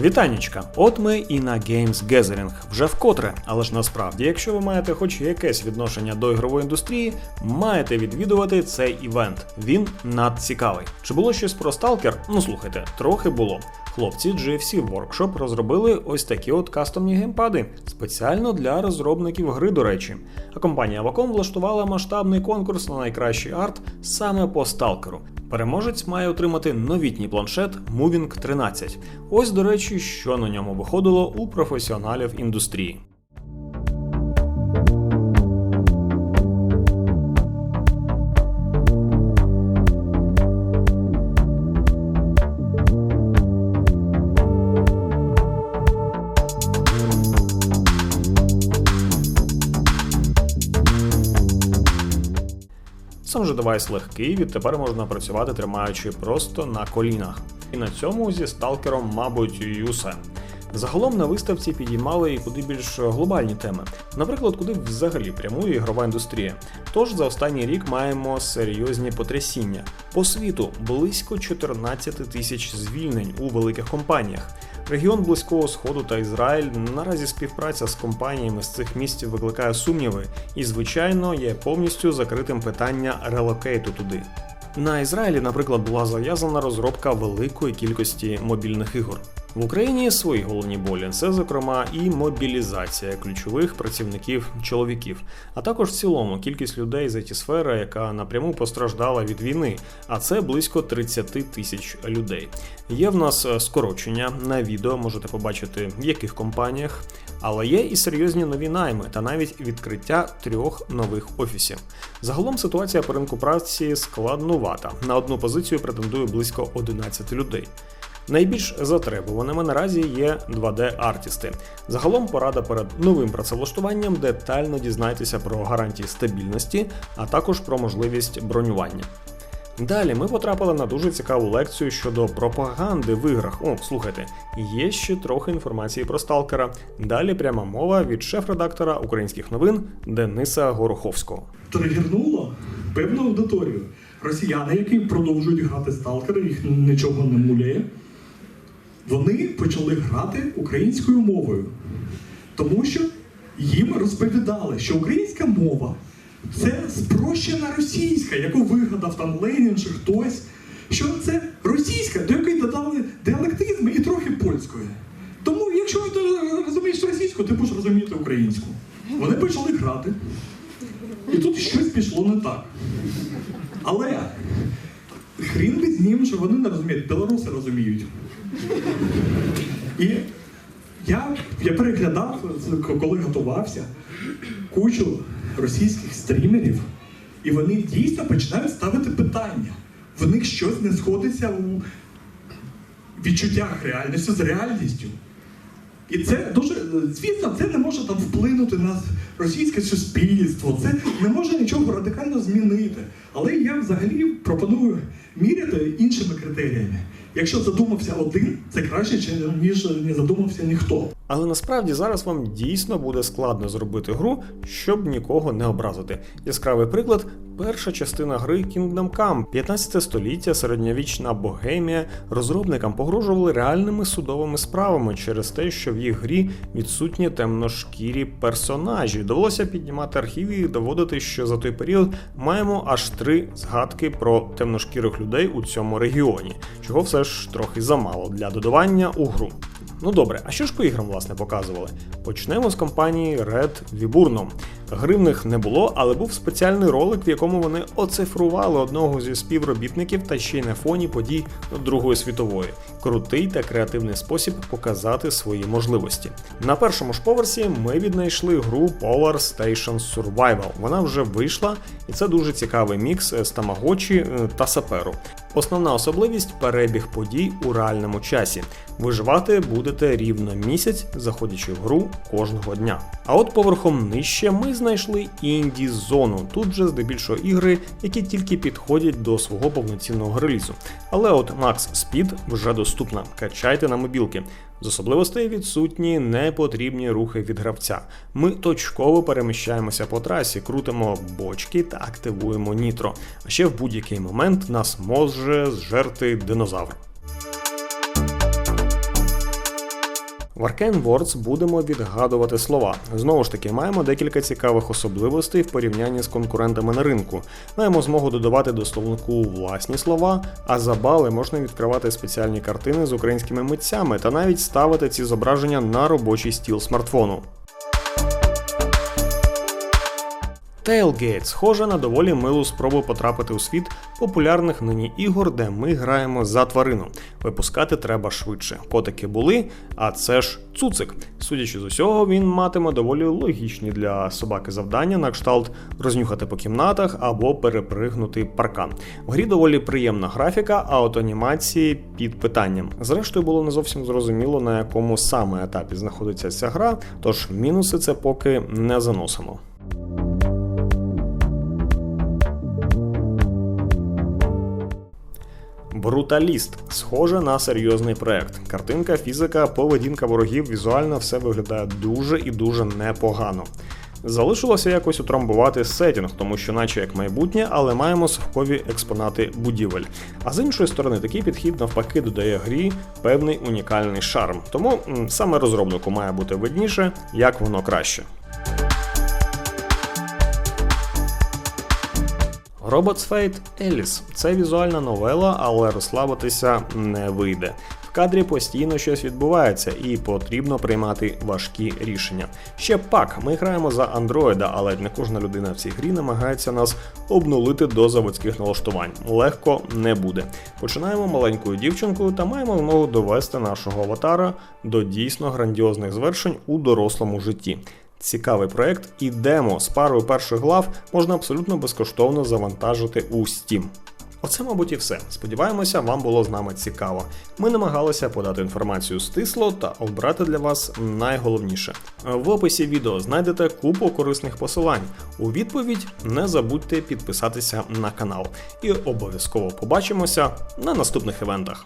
Вітанічка, от ми і на Games Gathering. Вже вкотре, але ж насправді, якщо ви маєте хоч якесь відношення до ігрової індустрії, маєте відвідувати цей івент. Він надцікавий. Чи було щось про Stalker? Ну слухайте, трохи було. Хлопці GFC Workshop розробили ось такі от кастомні геймпади, спеціально для розробників гри, до речі. А компанія Wacom влаштувала масштабний конкурс на найкращий арт саме по сталкеру. Переможець має отримати новітній планшет Moving 13. Ось, до речі, що на ньому виходило у професіоналів індустрії. Сам же девайс легкий, відтепер можна працювати тримаючи просто на колінах. І на цьому зі сталкером, мабуть, і усе. Загалом на виставці підіймали і куди більш глобальні теми, наприклад, куди взагалі прямує ігрова індустрія. Тож за останній рік маємо серйозні потрясіння. По світу близько 14 тисяч звільнень у великих компаніях. Регіон Близького Сходу та Ізраїль наразі співпраця з компаніями з цих місць викликає сумніви, і, звичайно, є повністю закритим питання релокейту туди. На Ізраїлі, наприклад, була зав'язана розробка великої кількості мобільних ігор. В Україні свої головні болі це, зокрема, і мобілізація ключових працівників чоловіків, а також в цілому кількість людей з it сфери, яка напряму постраждала від війни, а це близько 30 тисяч людей. Є в нас е, скорочення на відео, можете побачити в яких компаніях, але є і серйозні нові найми та навіть відкриття трьох нових офісів. Загалом ситуація по ринку праці складнувата. На одну позицію претендує близько 11 людей. Найбільш затребуваними наразі є 2D-артісти. Загалом порада перед новим працевлаштуванням детально дізнайтеся про гарантії стабільності, а також про можливість бронювання. Далі ми потрапили на дуже цікаву лекцію щодо пропаганди в іграх. О, слухайте, є ще трохи інформації про сталкера. Далі пряма мова від шеф-редактора українських новин Дениса Гороховського. тригернуло певну аудиторію. Росіяни, які продовжують грати сталкери, їх нічого не муляє. Вони почали грати українською мовою, тому що їм розповідали, що українська мова це спрощена російська, яку вигадав там Ленін чи хтось. Що це російська, до якої додали діалектизми і трохи польської. Тому, якщо ти розумієш російську, ти будеш розуміти українську. Вони почали грати. І тут щось пішло не так. Але хрін би з ним, що вони не розуміють, білоруси розуміють. І я, я переглядав, коли готувався, кучу російських стрімерів, і вони дійсно починають ставити питання. В них щось не сходиться у відчуттях реальності з реальністю. І це дуже, звісно, це не може там вплинути на російське суспільство, це не може нічого радикально змінити. Але я взагалі пропоную міряти іншими критеріями. Якщо задумався один, це краще, ніж не задумався ніхто. Але насправді зараз вам дійсно буде складно зробити гру, щоб нікого не образити. Яскравий приклад перша частина гри Kingdom Come, 15 століття, середньовічна Богемія. Розробникам погрожували реальними судовими справами через те, що в їх грі відсутні темношкірі персонажі. Довелося піднімати архіви і доводити, що за той період маємо аж три згадки про темношкірих людей у цьому регіоні, чого все ж трохи замало для додавання у гру. Ну добре, а що ж по іграм власне показували? Почнемо з компанії Red Viburnum. Гри в них не було, але був спеціальний ролик, в якому вони оцифрували одного зі співробітників та ще й на фоні подій Другої світової. Крутий та креативний спосіб показати свої можливості. На першому ж поверсі ми віднайшли гру Polar Station Survival. Вона вже вийшла, і це дуже цікавий мікс з тамагочі та саперу. Основна особливість перебіг подій у реальному часі. Виживати будете рівно місяць, заходячи в гру кожного дня. А от поверхом нижче ми знайшли інді зону. Тут же здебільшого ігри, які тільки підходять до свого повноцінного релізу. Але от Max Speed вже доступна. Качайте на мобілки. З особливостей відсутні непотрібні рухи від гравця. Ми точково переміщаємося по трасі, крутимо бочки та активуємо нітро. А ще в будь-який момент нас може зжерти динозавр. В Arcane Words будемо відгадувати слова. Знову ж таки, маємо декілька цікавих особливостей в порівнянні з конкурентами на ринку. Маємо змогу додавати до словнику власні слова, а за бали можна відкривати спеціальні картини з українськими митцями та навіть ставити ці зображення на робочий стіл смартфону. Tailgate схоже на доволі милу спробу потрапити у світ популярних нині ігор, де ми граємо за тварину. Випускати треба швидше. Котики були, а це ж цуцик. Судячи з усього, він матиме доволі логічні для собаки завдання на кшталт рознюхати по кімнатах або перепригнути паркан. В грі доволі приємна графіка, а от анімації під питанням. Зрештою, було не зовсім зрозуміло, на якому саме етапі знаходиться ця гра, тож мінуси це поки не заносимо. Бруталіст схоже на серйозний проект. Картинка, фізика, поведінка ворогів, візуально все виглядає дуже і дуже непогано. Залишилося якось утрамбувати сетінг, тому що, наче як майбутнє, але маємо совкові експонати будівель. А з іншої сторони, такий підхід навпаки додає грі певний унікальний шарм. Тому саме розробнику має бути видніше, як воно краще. Robots Fate Alice – це візуальна новела, але розслабитися не вийде. В кадрі постійно щось відбувається і потрібно приймати важкі рішення. Ще пак, ми граємо за андроїда, але не кожна людина в цій грі намагається нас обнулити до заводських налаштувань. Легко не буде. Починаємо маленькою дівчинкою та маємо змогу довести нашого аватара до дійсно грандіозних звершень у дорослому житті. Цікавий проект і демо з парою перших глав можна абсолютно безкоштовно завантажити у Steam. Оце, мабуть, і все. Сподіваємося, вам було з нами цікаво. Ми намагалися подати інформацію стисло та обрати для вас найголовніше. В описі відео знайдете купу корисних посилань. У відповідь не забудьте підписатися на канал. І обов'язково побачимося на наступних івентах.